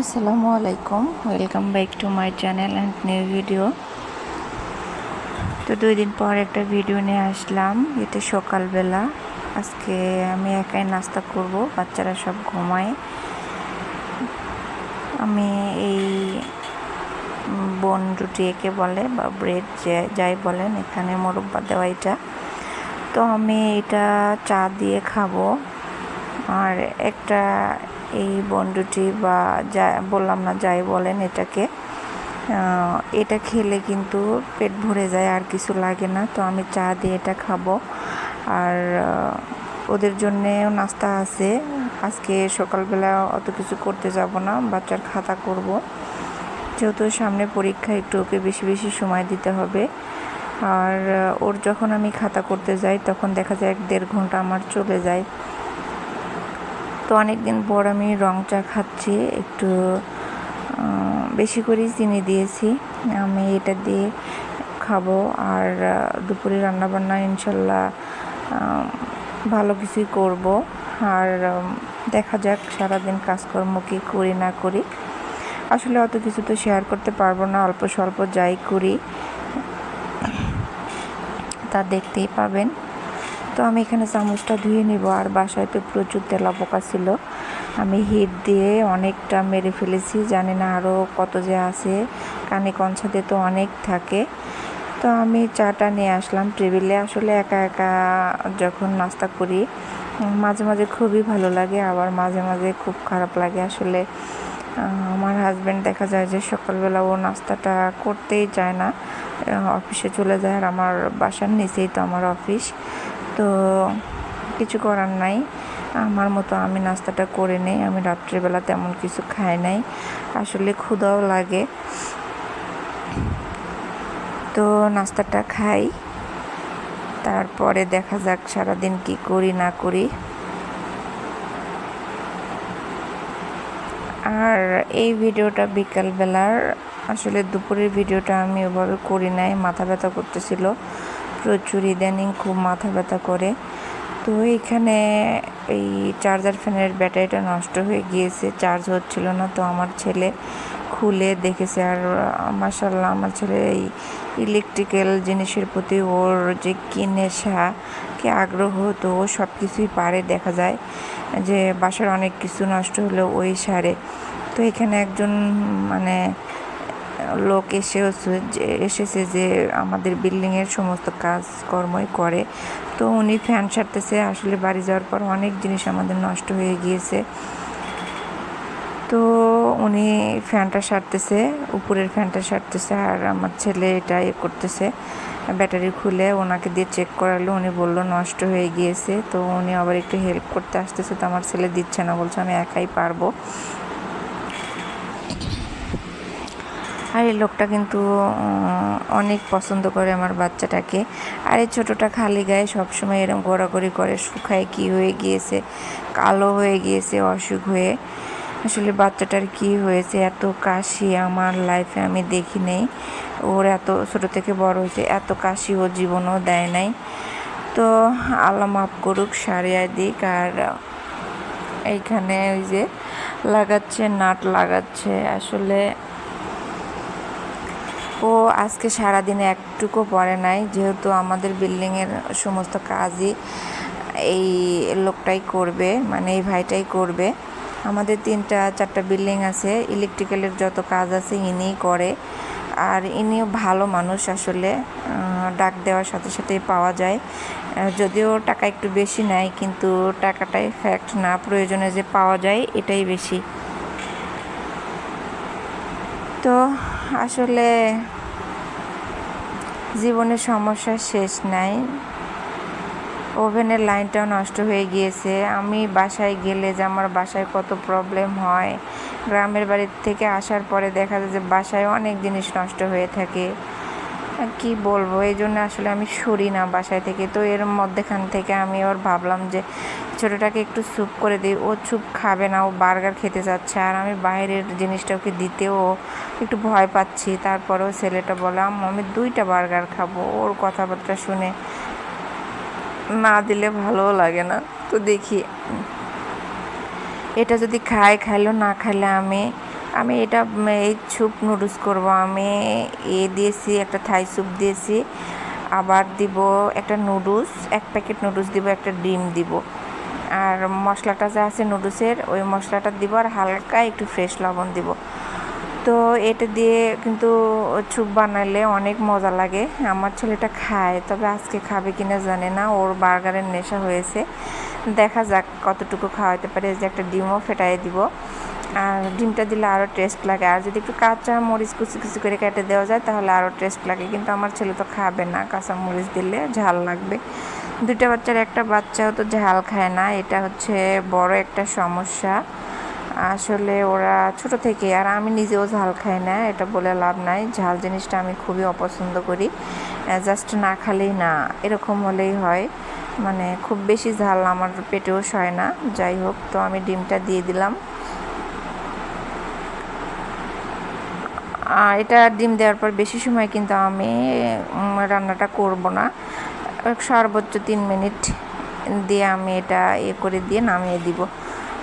আসসালামু আলাইকুম। Welcome back to my channel and new video তো দুই দিন পর একটা ভিডিও নিয়ে আসলাম। এতে সকালবেলা আজকে আমি একাই নাস্তা করব, বাচ্চারা সব ঘুমায়। আমি এই বন রুটি একে বলে বা ব্রেড যাই বলেন, এখানে মোরব্বা দেওয়া এটা। তো আমি এটা চা দিয়ে খাব। আর একটা এই বন্ডুটি বা যা বললাম না, যাই বলেন এটাকে এটা খেলে কিন্তু পেট ভরে যায়, আর কিছু লাগে না। তো আমি চা দিয়ে এটা খাব। আর ওদের জন্যেও নাস্তা আছে। আজকে সকালবেলা অত কিছু করতে যাব না, বাচ্চার খাতা করব। যেহেতু সামনে পরীক্ষা, একটু ওকে বেশি বেশি সময় দিতে হবে। আর ওর যখন আমি খাতা করতে যাই, তখন দেখা যায় এক দেড় ঘণ্টা আমার চলে যায়। তো অনেক দিন পর আমি রং চা খাচ্ছি, একটু বেশি করেই চিনি দিয়েছি। আমি এটা দিয়ে খাব আর দুপুরে রান্নাবান্না ইনশাল্লাহ ভালো কিছুই করব। আর দেখা যাক সারাদিন কাজকর্ম কি করি না করি। আসলে অত কিছু তো শেয়ার করতে পারব না, অল্প স্বল্প যাই করি। তা দেখতেই পাবেন। তো আমি এখানে চামচটা ধুয়ে নিব। আর বাসায় তো প্রচুর তেলা পোকা ছিল। আমি হিট দিয়ে অনেকটা মেরে ফেলেছি। জানি না আরও কত যে আছে। কানে কঞ্চাতে তো অনেক থাকে। তো আমি চাটা নিয়ে আসলাম টেবিলে। আসলে একা একা যখন নাস্তা করি, মাঝে মাঝে খুবই ভালো লাগে। আবার মাঝে মাঝে খুব খারাপ লাগে। আসলে আমার হাজব্যান্ড দেখা যায় যে সকালবেলা ও নাস্তাটা করতেই চায় না। অফিসে চলে যায়। আর আমার বাসার নিচেই তো আমার অফিস তো কিছু করার নাই। আমার মতো আমি নাস্তাটা করে নেই, আমি রাত্রিবেলা তেমন কিছু খাই নাই। আসলে ক্ষুধাও লাগে। তো নাস্তাটা খাই। তারপরে দেখা যাক সারাদিন কি করি, না করি। আর এই ভিডিওটা বিকালবেলার, আসলে দুপুরের ভিডিওটা আমি ওভাবে করি নাই, মাথা ব্যথা করতেছিল। প্রচুর ইদানিং খুব মাথা ব্যথা করে। তো এখানে এই চার্জার ফ্যানের ব্যাটারিটা নষ্ট হয়ে গিয়েছে চার্জ হচ্ছিল না। তো আমার ছেলে খুলে দেখেছে আর মাসাল্লাহ আমার ছেলে এই ইলেকট্রিক্যাল জিনিসের প্রতি ওর যে কি নেশা, কি আগ্রহ, তো ও সব কিছুই পারে দেখা যায় যে বাসার অনেক কিছু নষ্ট হলেও ওই সারে। তো এখানে একজন মানে লোক এসে এসেছে যে, আমাদের বিল্ডিংয়ের সমস্ত কাজকর্মই করে। তো উনি ফ্যান সারতেছে, আসলে বাড়ি যাওয়ার পর অনেক জিনিস আমাদের নষ্ট হয়ে গিয়েছে। তো উনি ফ্যানটা সারতেছে, উপরের ফ্যানটা সারতেছে, আর আমার ছেলে এটা ইয়ে করতেছে। ব্যাটারি খুলে ওনাকে দিয়ে চেক করালো, উনি বলল নষ্ট হয়ে গিয়েছে। তো উনি আবার একটু হেল্প করতে আসতেছে, তো আমার ছেলে দিচ্ছে না, বলছে আমি একাই পারব। আর এই লোকটা কিন্তু অনেক পছন্দ করে আমার বাচ্চাটাকে। আর এই ছোটোটা খালি গায়ে সবসময় এরকম ঘোরাঘুরি করে, শুকায় কি হয়ে গিয়েছে, কালো হয়ে গিয়েছে, অসুখ হয়ে। আসলে বাচ্চাটার কি হয়েছে, এত কাশি আমার লাইফে আমি দেখি নেই। ওর এত, ছোটো থেকে বড় হয়েছে, এত কাশি ও জীবনও দেয় নাই। তো আল্লাহ মাফ করুক সারিয়া দিক। আর এইখানে ওই যে লাগাচ্ছে, নাট লাগাচ্ছে। আসলে ও আজকে সারাদিনে একটুকু পরে নাই, যেহেতু আমাদের বিল্ডিংয়ের সমস্ত কাজই এই লোকটাই করবে মানে এই ভাইটাই করবে। আমাদের তিনটা, চারটা বিল্ডিং আছে ইলেকট্রিক্যালের যত কাজ আছে ইনিই করে, আর ইনিও ভালো মানুষ আসলে ডাক দেওয়ার সাথে সাথেই পাওয়া যায়। যদিও টাকা একটু বেশি নেয়, কিন্তু টাকাটাই ফ্যাক্ট না, প্রয়োজনে যে পাওয়া যায় এটাই বেশি। তো আসলে জীবনের সমস্যার শেষ নাই। ওভেনের লাইনটাও নষ্ট হয়ে গিয়েছে। আমি বাসায় গেলে যে আমার বাসায় কত প্রবলেম হয়, গ্রামের বাড়ির থেকে আসার পরে দেখা যায় যে বাসায় অনেক জিনিস নষ্ট হয়ে থাকে। কি বলব? এই জন্য আসলে আমি সরি না বাসায় থেকে। তো এর মধ্যেখান থেকে আমি ওর ভাবলাম যে ছোটোটাকে একটু স্যুপ করে দিই। ও স্যুপ খাবে না, ও বার্গার খেতে যাচ্ছে আর আমি বাইরের জিনিসটা ওকে দিতেও একটু ভয় পাচ্ছি। তারপরেও ছেলেটা বলে আমি দুইটা বার্গার খাব। ওর কথাবার্তা শুনে না দিলে ভালোও লাগে না। তো দেখি, এটা যদি খায়, খাইলো, না খাইলে আমি আমি এটা এই স্যুপ নুডলস করব। আমি এ দিয়েছি, একটা থাই স্যুপ দিয়েছি। আবার দিব একটা নুডলস এক প্যাকেট নুডলস দিব, একটা ডিম দিব। আর মশলাটা যা আছে নুডলসের ওই মশলাটা দিব আর হালকা একটু ফ্রেশ লবণ দিব। তো এটা দিয়ে কিন্তু স্যুপ বানালে অনেক মজা লাগে। আমার ছেলেটা খায়, তবে আজকে খাবে কিনা জানে না, ওর বার্গারের নেশা হয়েছে। দেখা যাক কতটুকু খাওয়াতে পারে। যে একটা ডিমও ফেটাই দিব। আর ডিমটা দিলে আরও টেস্ট লাগে। আর যদি একটু কাঁচা মরিচ কুচি কুচি করে কেটে দেওয়া যায়, তাহলে আরও টেস্ট লাগে। কিন্তু আমার ছেলে তো খাবে না, কাঁচা মরিচ দিলে ঝাল লাগবে। দুইটা বাচ্চার একটা বাচ্চাও তো ঝাল খায় না, এটা হচ্ছে বড় একটা সমস্যা। আসলে ওরা ছোট থেকে, আর আমি নিজেও ঝাল খাই না, এটা বলে লাভ নাই। ঝাল জিনিসটা আমি খুবই অপছন্দ করি। জাস্ট না খালেই না, এরকম হলেই হয়। মানে খুব বেশি ঝাল আমার পেটেও সয় না। যাই হোক, তো আমি ডিমটা দিয়ে দিলাম। এটা ডিম দেওয়ার পর বেশি সময় কিন্তু আমি রান্নাটা করব না। সর্বোচ্চ তিন মিনিট দিয়ে আমি এটা ইয়ে করে দিয়ে নামিয়ে দিব।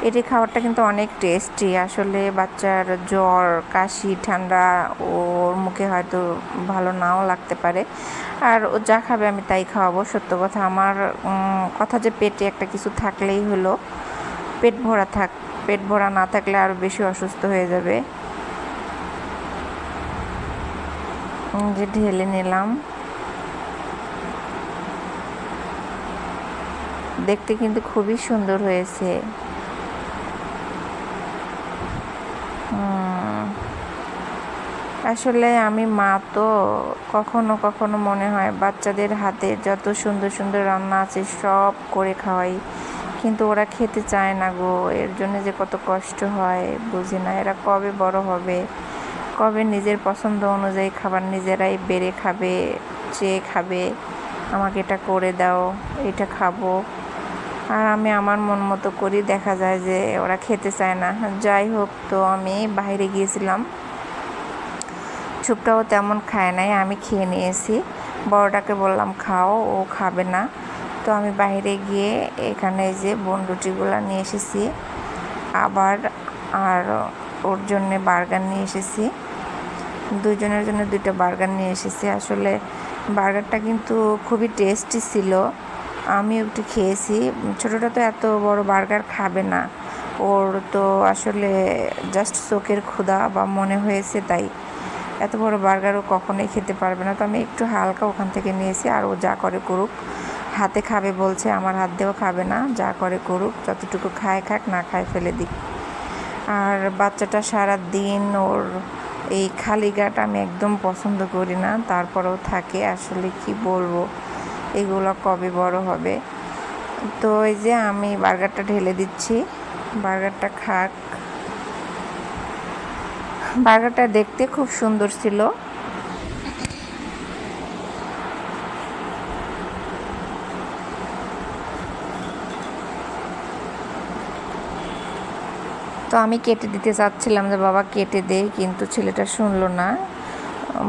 এটি খাবারটা কিন্তু অনেক টেস্টি। আসলে বাচ্চার জ্বর, কাশি, ঠান্ডা ওর মুখে হয়তো ভালো নাও লাগতে পারে। আর ও যা খাবে আমি তাই খাওয়াবো। সত্য কথা, আমার কথা যে পেটে একটা কিছু থাকলেই হলো, পেট ভরা থাক, পেট ভরা না থাকলে আরও বেশি অসুস্থ হয়ে যাবে। যে ঢেলে নিলাম। দেখতে কিন্তু খুবই সুন্দর হয়েছে। আসলে আমি মা তো কখনো কখনো মনে হয় বাচ্চাদের হাতে যত সুন্দর সুন্দর রান্না আছে সব করে খাওয়াই। কিন্তু ওরা খেতে চায় না গো, এর জন্য যে কত কষ্ট হয়, বুঝি না। এরা কবে বড় হবে? কবে নিজের পছন্দ অনুযায়ী খাবার নিজেরাই বেড়ে খাবে, চেয়ে খাবে, আমাকে এটা করে দাও, এটা খাব। আর আমি আমার মন মতো করি, দেখা যায় যে ওরা খেতে চায় না। যাই হোক, তো আমি বাইরে গিয়েছিলাম। ছুপটাও তেমন খায় নাই, আমি খেয়ে নিয়েছি। বড়টাকে বললাম, খাও, ও খাবে না। তো আমি বাইরে গিয়ে এখানে যে বনরুটিগুলো নিয়ে এসেছি। আবার আর ওর জন্যে বার্গার নিয়ে এসেছি। দুজনের জন্য দুইটা বার্গার নিয়ে এসেছি। আসলে বার্গারটা কিন্তু খুবই টেস্টি ছিল। আমি একটু খেয়েছি। ছোটোটা তো এত বড় বার্গার খাবে না। ওর তো আসলে জাস্ট চোখের ক্ষুধা বা মনে হয়েছে তাই। এত বড় বার্গারও কখনোই খেতে পারবে না। তো আমি একটু হালকা ওখান থেকে নিয়েছি আর ও যা করে করুক। হাতে খাবে বলছে, আমার হাত দিয়েও খাবে না। যা করে করুক, যতটুকু খায় খাক, না খায় ফেলে দিক। আর বাচ্চাটা সারা দিন ওর এই খালি গাটা আমি একদম পছন্দ করি না, তারপরেও থাকে আসলে কি বলব, এগুলো কবে বড় হবে। তো এই যে আমি বার্গারটা ঢেলে দিচ্ছি, বার্গারটা খাক। বার্গারটা দেখতে খুব সুন্দর ছিল। তো আমি কেটে দিতে চাচ্ছিলাম যে, বাবা, কেটে দে কিন্তু ছেলেটা শুনলো না।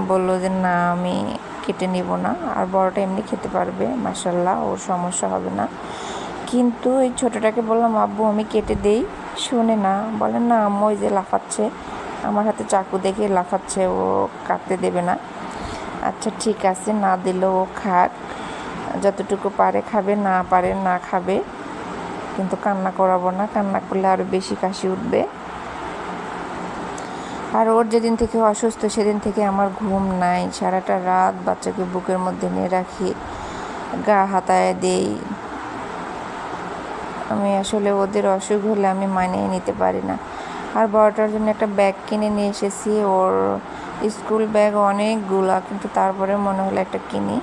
বলল যে, না, আমি কেটে নিব না। আর বড়টা এমনি খেতে পারবে মাসাল্লাহ ওর সমস্যা হবে না। কিন্তু এই ছোটোটাকে বললাম, আব্বু, আমি কেটে দেই। শুনে না। বলে, না, আম্মু, ওই যে লাফাচ্ছে। আমার হাতে চাকু দেখে লাফাচ্ছে, ও কাটতে দেবে না। আচ্ছা ঠিক আছে, না দিলেও ও খাক। যতটুকু পারে খাবে, না পারে, না খাবে। কিন্তু কান্না করাবো না, কান্না করলে আরও বেশি কাশি উঠবে। আর ওর যেদিন থেকে অসুস্থ, সেদিন থেকে আমার ঘুম নাই। সারাটা রাত বাচ্চাকে বুকের মধ্যে নিয়ে রাখি, গা হাতায় দেই। আমি আসলে ওদের অসুখ হলে আমি মানিয়ে নিতে পারি না। আর বড়টার জন্য একটা ব্যাগ কিনে নিয়ে এসেছি। ওর স্কুল ব্যাগ অনেকগুলা, কিন্তু তারপরে মনে হলো একটা কিনি।